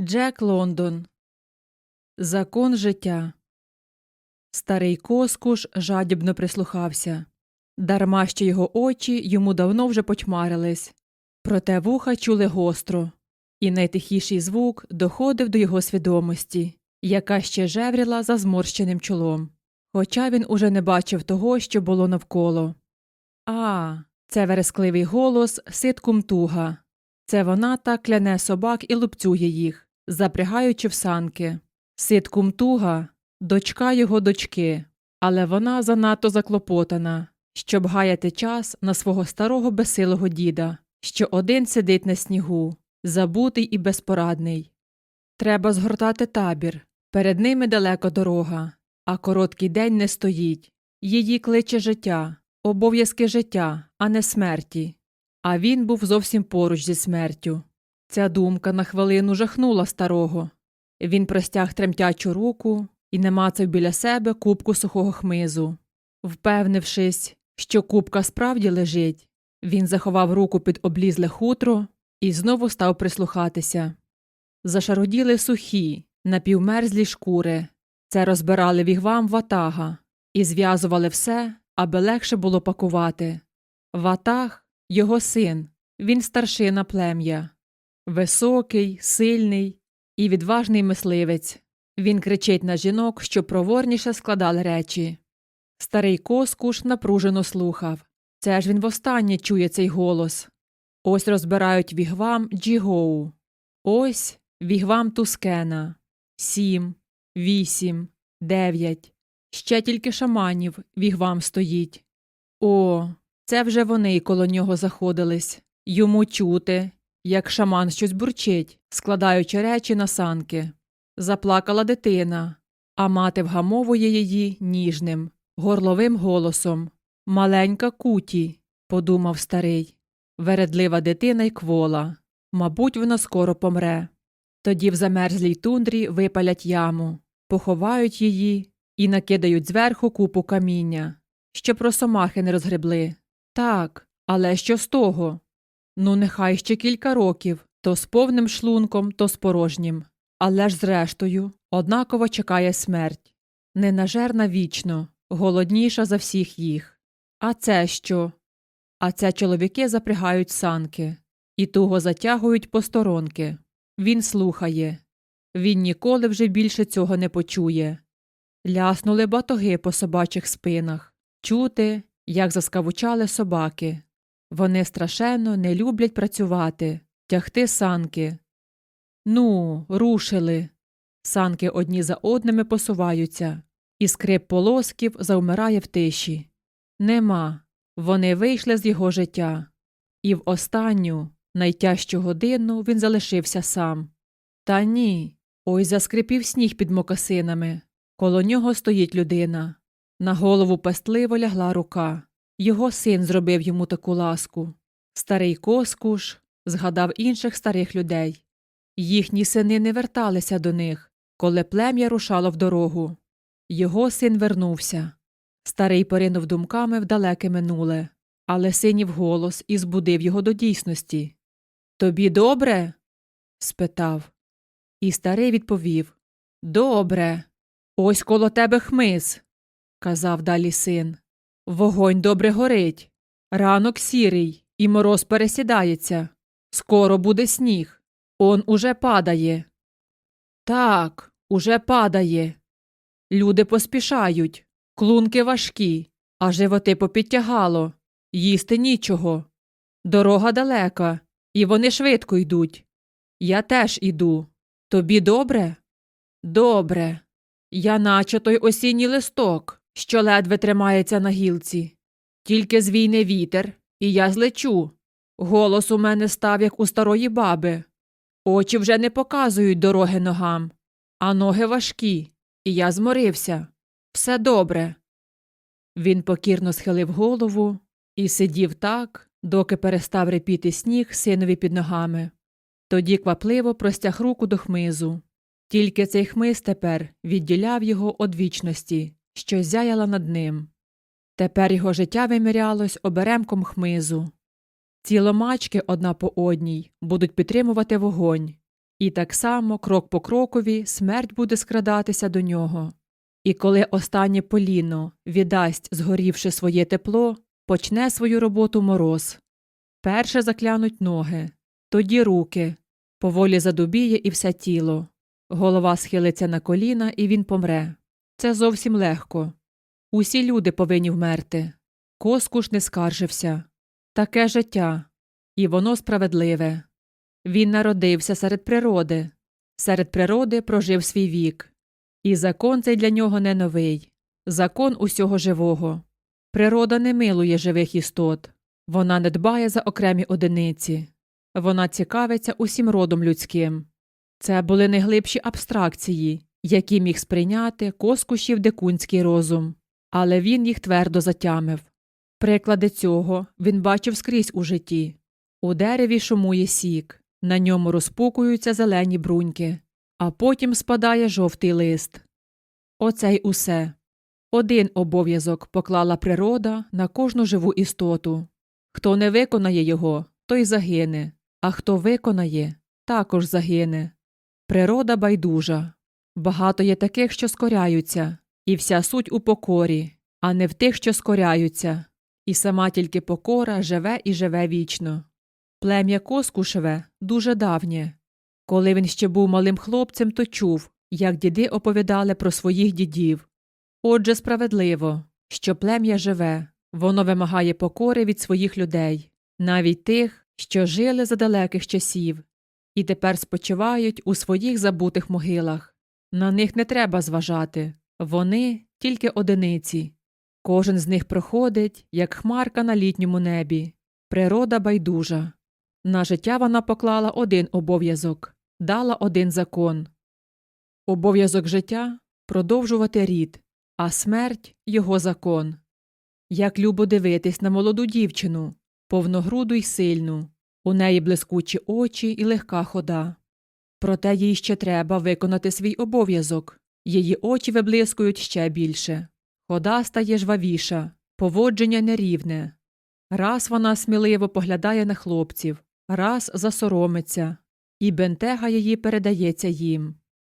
Джек Лондон. Закон життя. Старий коскуш жадібно прислухався. Дарма що його очі йому давно вже потьмарились. Проте вуха чули гостро, і найтихіший звук доходив до його свідомості, яка ще жевріла за зморщеним чолом. Хоча він уже не бачив того, що було навколо. А, це верескливий голос ситкум туга. Це вона так кляне собак і лупцює їх, запрягаючи в санки. Ситкум туга дочка його дочки, але вона занадто заклопотана, щоб гаяти час на свого старого безсилого діда, що один сидить на снігу, забутий і безпорадний. Треба згортати табір. Перед ними далеко дорога, а короткий день не стоїть. Її кличе життя, обов'язки життя, а не смерті. А він був зовсім поруч зі смертю. Ця думка на хвилину жахнула старого. Він простяг тремтячу руку і намацав біля себе кубку сухого хмизу. Впевнившись, що кубка справді лежить, він заховав руку під облізле хутро і знову став прислухатися. Зашароділи сухі, напівмерзлі шкури. Це розбирали вігвам ватага і зв'язували все, аби легше було пакувати. Ватаг його син, він старшина плем'я. Високий, сильний і відважний мисливець. Він кричить на жінок, що проворніше складали речі. Старий коскуш напружено слухав. Це ж він востаннє чує цей голос. Ось розбирають вігвам Джігоу. Ось вігвам Тускена. Сім, вісім, дев'ять. Ще тільки шаманів вігвам стоїть. О, це вже вони коло нього заходились. Йому чути, як шаман щось бурчить, складаючи речі на санки. Заплакала дитина, а мати вгамовує її ніжним, горловим голосом. Маленька куті, подумав старий. Вередлива дитина й квола. Мабуть, вона скоро помре. Тоді в замерзлій тундрі випалять яму, поховають її і накидають зверху купу каміння, щоб росомахи не розгребли. Так, але що з того? Ну, нехай ще кілька років, то з повним шлунком, то з порожнім. Але ж, зрештою, однаково чекає смерть. Ненажерна вічно, голодніша за всіх їх. А це що? А це чоловіки запрягають санки і туго затягують посторонки. Він слухає. Він ніколи вже більше цього не почує. Ляснули батоги по собачих спинах. Чути, як заскавучали собаки. Вони страшенно не люблять працювати, тягти санки. Ну, рушили. Санки одні за одними посуваються, і скрип полосків завмирає в тиші. Нема. Вони вийшли з його життя. І в останню, найтяжчу годину він залишився сам. Та ні. Ой заскрипів сніг під мокасинами. Коло нього стоїть людина. На голову пестливо лягла рука. Його син зробив йому таку ласку. Старий коскуш згадав інших старих людей. Їхні сини не верталися до них, коли плем'я рушало в дорогу. Його син вернувся. Старий поринув думками в далеке минуле, але синів голос і збудив його до дійсності. Тобі добре? спитав. І старий відповів Добре. Ось коло тебе хмиз, казав далі син. Вогонь добре горить. Ранок сірий, і мороз пересідається. Скоро буде сніг. Он уже падає. Так, уже падає. Люди поспішають, клунки важкі, а животи попідтягало. Їсти нічого. Дорога далека, і вони швидко йдуть. Я теж іду. Тобі добре? Добре. Я наче той осінній листок, що ледве тримається на гілці. Тільки звійне вітер, і я злечу. Голос у мене став, як у старої баби. Очі вже не показують дороги ногам, а ноги важкі, і я зморився. Все добре. Він покірно схилив голову і сидів так, доки перестав репіти сніг синові під ногами. Тоді квапливо простяг руку до хмизу. Тільки цей хмиз тепер відділяв його од вічності, що зяяла над ним. Тепер його життя вимірялось оберемком хмизу. Ціломачки одна по одній будуть підтримувати вогонь, І так само, крок по крокові, смерть буде скрадатися до нього. І коли останнє поліно віддасть, згорівши своє тепло, почне свою роботу мороз. Перше заклянуть ноги, тоді руки, поволі задубіє і все тіло. Голова схилиться на коліна, і він помре. Це зовсім легко. Усі люди повинні вмерти. Коскуш не скаржився. Таке життя, і воно справедливе. Він народився серед природи, серед природи прожив свій вік. І закон цей для нього не новий закон усього живого. Природа не милує живих істот, вона не дбає за окремі одиниці, вона цікавиться усім родом людським. Це були найглибші абстракції, які міг сприйняти коскушів дикунський розум, але він їх твердо затямив. Приклади цього він бачив скрізь у житті. У дереві шумує сік, на ньому розпукуються зелені бруньки, а потім спадає жовтий лист. Оце й усе. Один обов'язок поклала природа на кожну живу істоту. Хто не виконає його, той загине, а хто виконає, також загине. Природа байдужа. Багато є таких, що скоряються, і вся суть у покорі, а не в тих, що скоряються, і сама тільки покора живе і живе вічно. Плем'я Коскушеве дуже давнє. Коли він ще був малим хлопцем, то чув, як діди оповідали про своїх дідів. Отже, справедливо, що плем'я живе, воно вимагає покори від своїх людей, навіть тих, що жили за далеких часів, і тепер спочивають у своїх забутих могилах. На них не треба зважати вони тільки одиниці. Кожен з них проходить, як хмарка на літньому небі. Природа байдужа. На життя вона поклала один обов'язок, дала один закон. Обов'язок життя продовжувати рід, а смерть його закон. Як любо дивитись на молоду дівчину, повногруду й сильну, у неї блискучі очі і легка хода. Проте їй ще треба виконати свій обов'язок, її очі виблискують ще більше. Хода стає жвавіша, поводження нерівне. Раз вона сміливо поглядає на хлопців, раз засоромиться, і бентега її передається їм.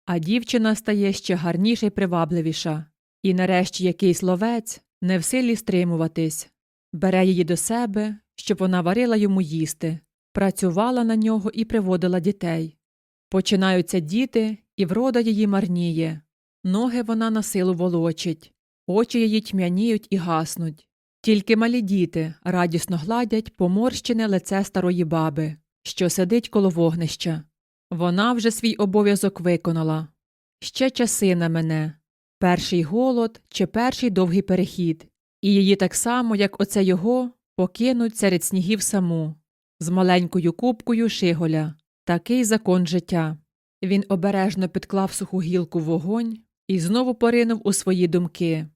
А дівчина стає ще гарніша й привабливіша, і нарешті якийсь ловець не в силі стримуватись, бере її до себе, щоб вона варила йому їсти, працювала на нього і приводила дітей. Починаються діти, і врода її марніє, ноги вона на силу волочить, очі її тьмяніють і гаснуть. Тільки малі діти радісно гладять поморщене лице старої баби, що сидить коло вогнища. Вона вже свій обов'язок виконала. Ще часи на мене перший голод чи перший довгий перехід, і її так само, як оце його, покинуть серед снігів саму, з маленькою кубкою шиголя, такий закон життя. Він обережно підклав суху гілку вогонь і знову поринув у свої думки.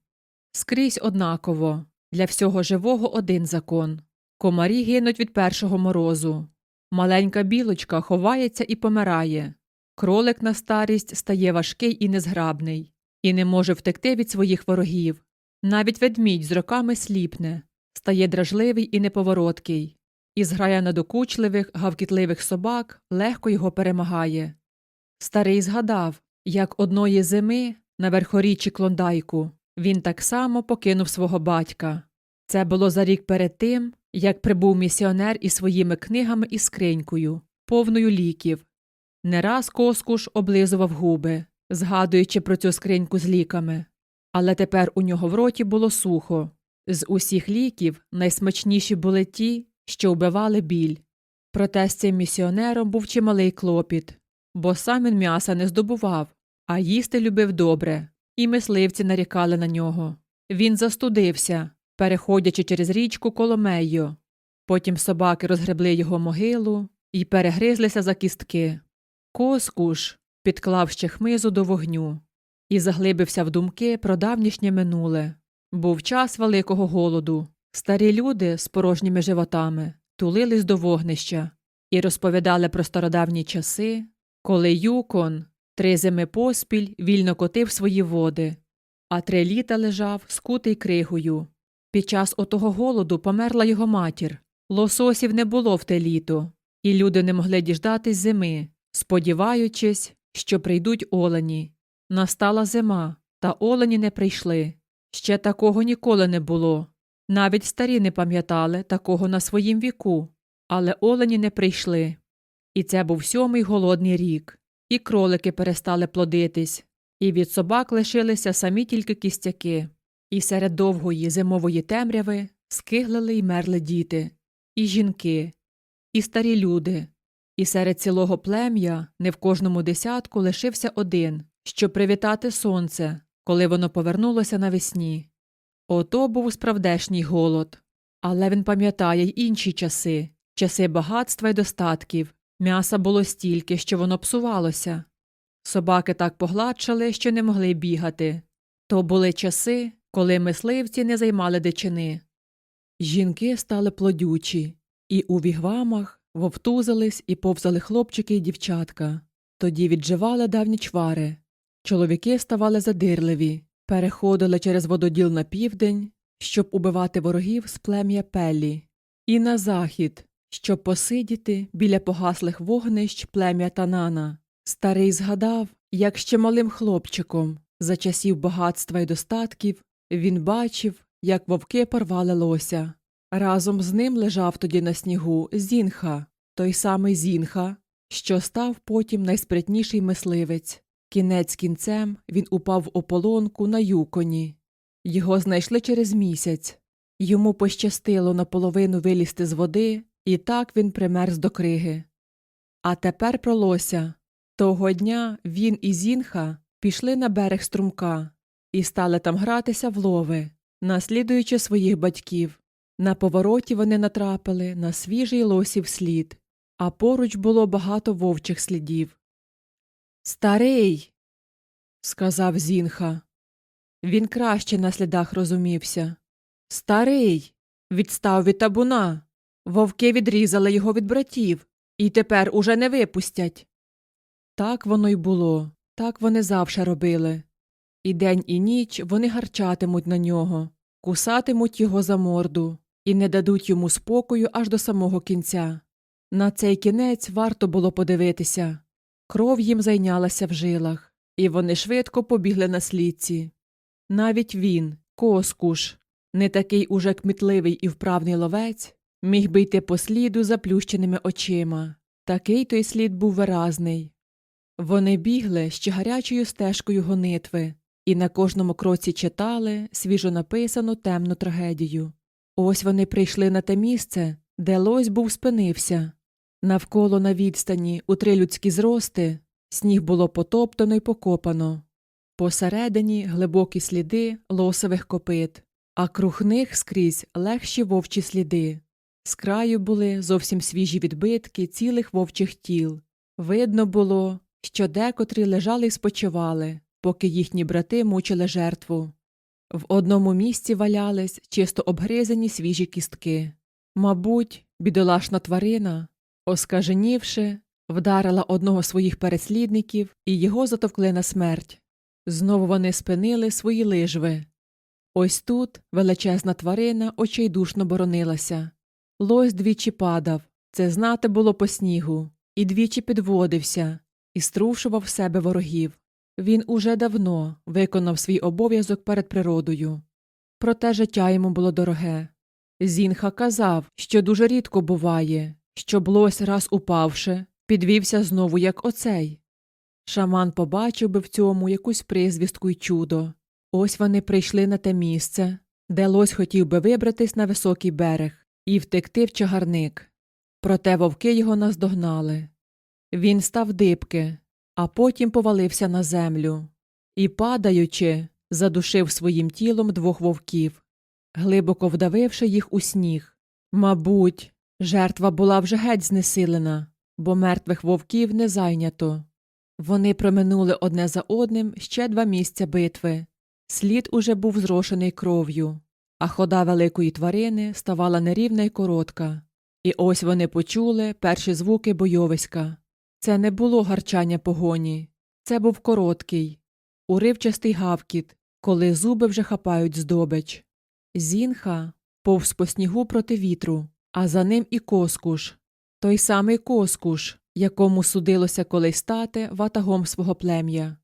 Скрізь однаково для всього живого один закон комарі гинуть від першого морозу. Маленька білочка ховається і помирає. Кролик на старість стає важкий і незграбний, і не може втекти від своїх ворогів. Навіть ведмідь з роками сліпне, стає дражливий і неповороткий, і зграя надокучливих, гавкітливих собак легко його перемагає. Старий згадав, як одної зими на верхоріччі клондайку він так само покинув свого батька. Це було за рік перед тим, як прибув місіонер із своїми книгами і скринькою, повною ліків. Не раз коскуш облизував губи, згадуючи про цю скриньку з ліками. Але тепер у нього в роті було сухо. З усіх ліків найсмачніші були ті, що вбивали біль. Проте з цим місіонером був чималий клопіт, бо сам він м'яса не здобував, а їсти любив добре, і мисливці нарікали на нього. Він застудився, переходячи через річку Коломейо. Потім собаки розгребли його могилу і перегризлися за кістки. Коскуш підклав ще хмизу до вогню і заглибився в думки про давнішнє минуле. Був час великого голоду. Старі люди з порожніми животами тулились до вогнища і розповідали про стародавні часи, коли Юкон три зими поспіль вільно котив свої води, а три літа лежав скутий кригою. Під час отого голоду померла його матір. Лососів не було в те літо, і люди не могли діждатись зими, сподіваючись, що прийдуть олені. Настала зима, та олені не прийшли. Ще такого ніколи не було. Навіть старі не пам'ятали такого на своїм віку, але олені не прийшли. І це був сьомий голодний рік, і кролики перестали плодитись, і від собак лишилися самі тільки кістяки, і серед довгої зимової темряви скиглили й мерли діти, і жінки, і старі люди, і серед цілого плем'я не в кожному десятку лишився один, щоб привітати сонце, коли воно повернулося навесні. Ото був справдешній голод. Але він пам'ятає й інші часи часи багатства й достатків. М'яса було стільки, що воно псувалося. Собаки так погладшали, що не могли бігати. То були часи, коли мисливці не займали дичини. Жінки стали плодючі, і у вігвамах вовтузились і повзали хлопчики й дівчатка. Тоді відживали давні чвари. Чоловіки ставали задирливі, переходили через вододіл на південь, щоб убивати ворогів з плем'я Пелі, і на захід, щоб посидіти біля погаслих вогнищ плем'я Танана. Старий згадав, як ще малим хлопчиком, за часів багатства й достатків, він бачив, як вовки порвали лося. Разом з ним лежав тоді на снігу Зінха, той самий Зінха, що став потім найспритніший мисливець. Кінець кінцем він упав в ополонку на юконі. Його знайшли через місяць. Йому пощастило наполовину вилізти з води, і так він примерз до криги. А тепер про лося. Того дня він і Зінха пішли на берег струмка і стали там гратися в лови, наслідуючи своїх батьків. На повороті вони натрапили на свіжий лосів слід, а поруч було багато вовчих слідів. Старий, сказав Зінха. Він краще на слідах розумівся. Старий, відстав від табуна. Вовки відрізали його від братів і тепер уже не випустять. Так воно й було, так вони завше робили. І день, і ніч вони гарчатимуть на нього, кусатимуть його за морду і не дадуть йому спокою аж до самого кінця. На цей кінець варто було подивитися. Кров їм зайнялася в жилах, і вони швидко побігли на слідці. Навіть він, коскуш, не такий уже кмітливий і вправний ловець, міг би йти по сліду заплющеними очима. Такий той слід був виразний. Вони бігли ще гарячою стежкою гонитви, і на кожному кроці читали свіжо написану темну трагедію. Ось вони прийшли на те місце, де лось був спинився. Навколо на відстані у три людські зрости сніг було потоптано й покопано. Посередині глибокі сліди лосових копит, а круг них скрізь легші вовчі сліди. З краю були зовсім свіжі відбитки цілих вовчих тіл. Видно було, що декотрі лежали й спочивали, поки їхні брати мучили жертву. В одному місці валялись чисто обгризані свіжі кістки. Мабуть, бідолашна тварина, оскаженівши, вдарила одного з своїх переслідників і його затовкли на смерть. Знову вони спинили свої лижви. Ось тут величезна тварина очейдушно боронилася. Лось двічі падав, це знати було по снігу, і двічі підводився і струшував себе ворогів. Він уже давно виконав свій обов'язок перед природою. Проте життя йому було дороге. Зінха казав, що дуже рідко буває, щоб лось раз упавши, підвівся знову, як оцей. Шаман побачив би в цьому якусь призвістку й чудо. Ось вони прийшли на те місце, де лось хотів би вибратись на високий берег і втекти в чагарник. Проте вовки його наздогнали. Він став дибки, а потім повалився на землю і, падаючи, задушив своїм тілом двох вовків, глибоко вдавивши їх у сніг. Мабуть, жертва була вже геть знесилена, бо мертвих вовків не зайнято. Вони проминули одне за одним ще два місця битви. Слід уже був зрошений кров'ю, а хода великої тварини ставала нерівна й коротка. І ось вони почули перші звуки бойовиська. Це не було гарчання погоні, це був короткий, уривчастий гавкіт, коли зуби вже хапають здобич. Зінха повз по снігу проти вітру, а за ним і коскуш. Той самий коскуш, якому судилося колись стати ватагом свого плем'я.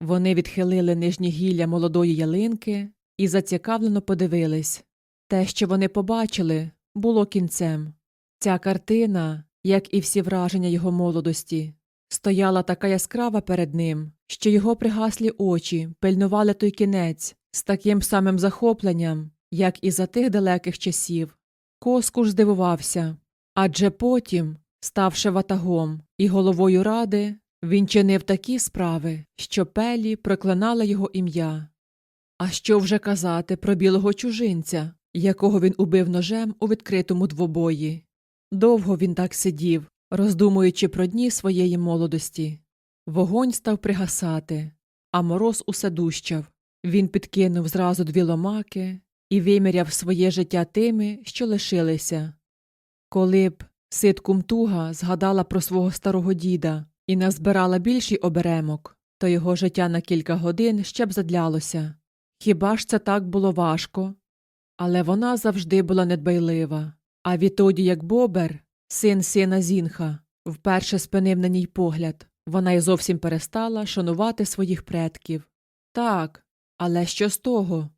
Вони відхилили нижні гілля молодої ялинки і зацікавлено подивились. Те, що вони побачили, було кінцем. Ця картина, як і всі враження його молодості, стояла така яскрава перед ним, що його пригаслі очі пильнували той кінець з таким самим захопленням, як і за тих далеких часів. Коскуш здивувався, адже потім, ставши ватагом і головою ради, він чинив такі справи, що пелі проклинала його ім'я. А що вже казати про білого чужинця, якого він убив ножем у відкритому двобої? Довго він так сидів, роздумуючи про дні своєї молодості. Вогонь став пригасати, а мороз усе дужчав. Він підкинув зразу дві ломаки і виміряв своє життя тими, що лишилися. Коли б ситкум туга згадала про свого старого діда і назбирала більший оберемок, то його життя на кілька годин ще б задлялося. Хіба ж це так було важко? Але вона завжди була недбайлива. А відтоді, як Бобер, син сина Зінха, вперше спинив на ній погляд, вона й зовсім перестала шанувати своїх предків. Так, але що з того?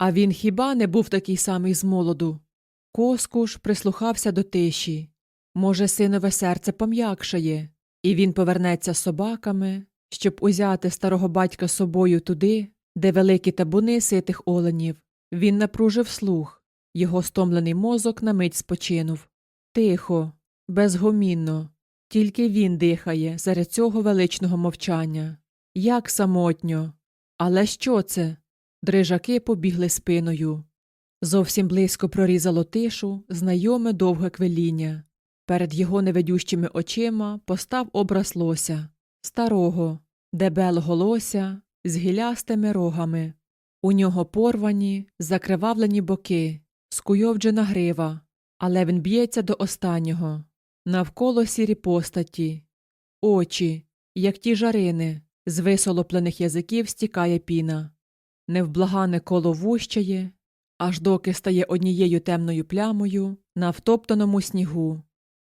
А він хіба не був такий самий з молоду? Коскуш прислухався до тиші. Може, синове серце пом'якшає, і він повернеться з собаками, щоб узяти старого батька з собою туди, де великі табуни ситих оленів. Він напружив слух, його стомлений мозок на мить спочинув. Тихо, безгомінно, тільки він дихає серед цього величного мовчання. Як самотньо. Але що це? Дрижаки побігли спиною. Зовсім близько прорізало тишу знайоме довге квеління. Перед його невидющими очима постав образ лося, старого, дебелого лося з гілястими рогами. У нього порвані, закривавлені боки, скуйовджена грива, але він б'ється до останнього. Навколо сірі постаті, очі, як ті жарини, з висолоплених язиків стікає піна. Невблагане коло вущає, аж доки стає однією темною плямою на втоптаному снігу.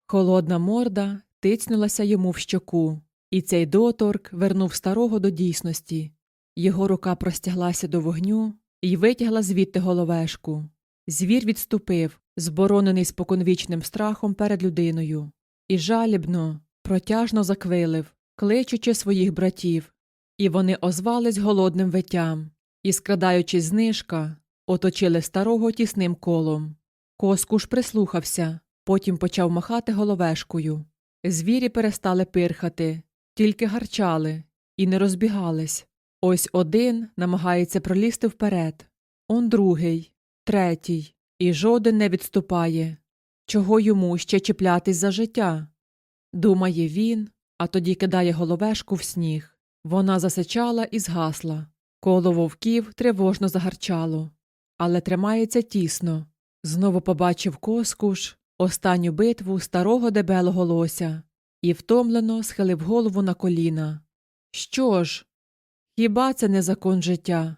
Холодна морда тицнулася йому в щоку, і цей доторк вернув старого до дійсності. Його рука простяглася до вогню і витягла звідти головешку. Звір відступив, зборонений споконвічним страхом перед людиною, і жалібно, протяжно заквилив, кличучи своїх братів, і вони озвались голодним виттям, і, скрадаючись знижка, оточили старого тісним колом. Коскуш прислухався, потім почав махати головешкою. Звірі перестали пирхати, тільки гарчали і не розбігались. Ось один намагається пролізти вперед, он другий, третій, і жоден не відступає. Чого йому ще чіплятись за життя? Думає він, а тоді кидає головешку в сніг. Вона засичала і згасла. Коло вовків тривожно загарчало, але тримається тісно. Знову побачив коскуш останню битву старого дебелого лося і втомлено схилив голову на коліна. Що ж? Хіба це не закон життя?